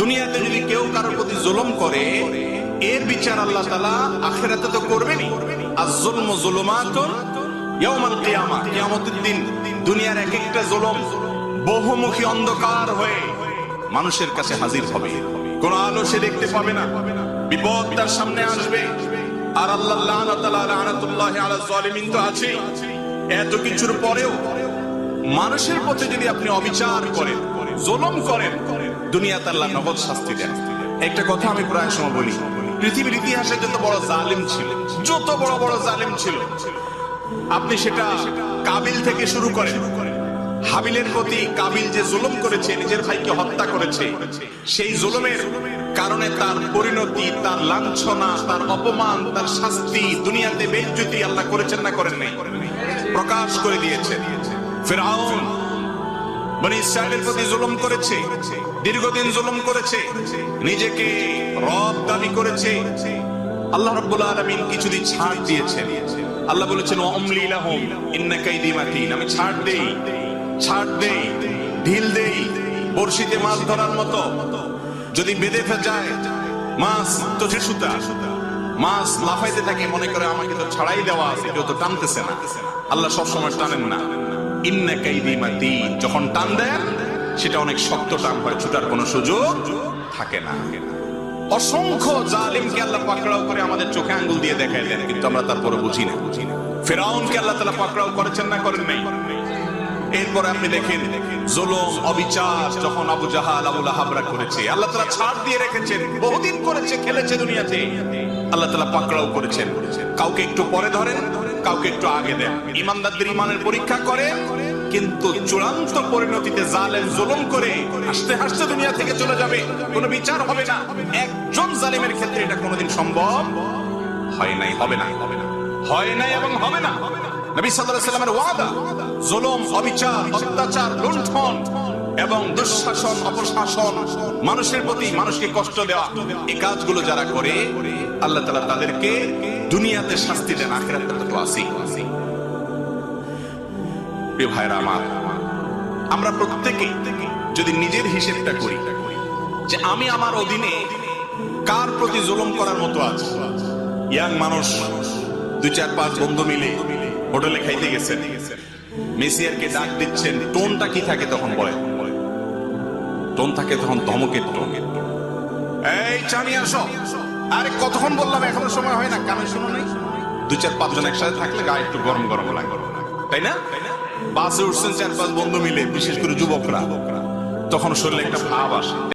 দুনিয়াতে যদি কেউ কারোর প্রতি জুলুম করে, এর বিচার আল্লাহ তালা আখেরাতে তো করবেনই। আর জুলম জুলুমাতুন ইয়াউমাল কিয়ামা, কিয়ামতের দিন দুনিয়ার এক একটা জুলুম বহুমুখী অন্ধকার হয়ে মানুষের কাছে হাজির হবে। কোন আলো সে দেখতে পাবে না, বিপদ তার সামনে আসবে। আর আল্লাহ লানাত লানাতুল্লাহ আলা জালিমিন তো আছে এত কিছুর পরেও মানুষের পথে যদি আপনি অবিচার করেন, জুলুম করেন দুনিয়াতে আল্লাহ নগদ শাস্তি দেন। একটা কথা আমি প্রায় সময় বলি, পৃথিবীর ইতিহাসে যত বড় জালিম ছিল, যত বড় বড় জালিম ছিল, আপনি সেটা কাবিল থেকে শুরু করেন। হাবিলের প্রতি কাবিল যে জুলুম করেছে, নিজের ভাইকে হত্যা করেছে, সেই জুলুমের কারণে তার পরিণতি, তার লাঞ্ছনা, তার অপমান, তার শাস্তি দুনিয়াতে বেজ্জতি আল্লাহ করেছেন না করেন নাই? প্রকাশ করে দিয়েছেন। ফেরাউন মানে ইসরায়েলের প্রতি জুলুম করেছে, দীর্ঘদিন জুলুম করেছে, নিজেকে রব দাবি করেছে। আল্লাহ কিছুদিন ছাড় দিয়েছেন। আল্লাহ বলেছেন অমলি আমি ছাড় দেই ছাড় দেই, ঢিল দেই বর্ষিতে মাছ ধরার মতো। যদি বেঁধে যায়, মাছ তো সুতা। মাছ লাফাইতে থাকে, মনে করে আমাকে তো ছাড়াই দেওয়া আছে, কেউ তো টানতেছে না। আল্লাহ সবসময় টানেন না। যখন টান দেন, সেটা অনেক শক্ত টান হয়, ছুটার কোনো সুযোগ থাকে না। অসংখ্য জালিমকে আল্লাহ পাকড়াও করে আমাদের চোখে আঙ্গুল দিয়ে দেখাই দেন, কিন্তু আমরা তারপরে বুঝি না বুঝি না। ফেরাউনকে আল্লাহ তালা পাকড়াও করেছেন না, করেন নাই। এরপরে আপনি দেখেন, জুলুম, অবিচার যখন আবু জাহাল, আবু লাহাবরা করেছে, আল্লাহ তালা ছাড় দিয়ে রেখেছেন, বহুদিন করেছে, খেলেছে দুনিয়াতে। আল্লাহ তালা পাকড়াও করেছেন। কাউকে একটু পরে ধরেন কাউকে একটু আগে দেন। ইমানদারদের ইমানের পরীক্ষা করে, কিন্তু চূড়ান্ত পরিণতিতে জালেম জুলুম করে হাসতে হাসতে দুনিয়া থেকে চলে যাবে। কোনো বিচার হবে না। একজন জালিমের ক্ষেত্রে এটা কোনোদিন সম্ভব হয় নাই, হবে না। হয় নাই এবং হবে না। নবী সাল্লাল্লাহু আলাইহি সাল্লামের ওয়াদা, জুলুম, অবিচার, অত্যাচার, লুণ্ঠন এবং দুঃশাসন, অপশাসন, মানুষের প্রতি মানুষকে কষ্ট দেওয়া, এই কাজগুলো যারা করে, আল্লাহ তাআলা তাদেরকে দুনিয়াতে শাস্তি দেন, আখিরাতে তো আসি প্রিয় ভাইরা আমার, আমরা প্রত্যেকে যদি নিজের হিসেবটা করি, যে আমি আমার অধীনে কার প্রতি জুলুম করার মতো আছে ইয়াং মানুষ, দুই চার পাঁচ বন্ধু মিলে হোটেলে খাইতে গেছেন। মেসিয়ারকে ডাক দিচ্ছেন, টোনটা কি থাকে তখন বলে টোন থাকে তখন ধমকের টোন। এই চানি আসো। আরে কতক্ষণ বললাম? এখনও সময় হয় না। কানে শুনো নাই। দু চার পাঁচজন একসাথে থাকলে গায়ে একটু গরম গরম লাগে। তাই না? বাসে উঠছেন চার পাঁচ বন্ধু মিলে, বিশেষ করে যুবকরা। তখন শরীরে একটা ভাব আসে।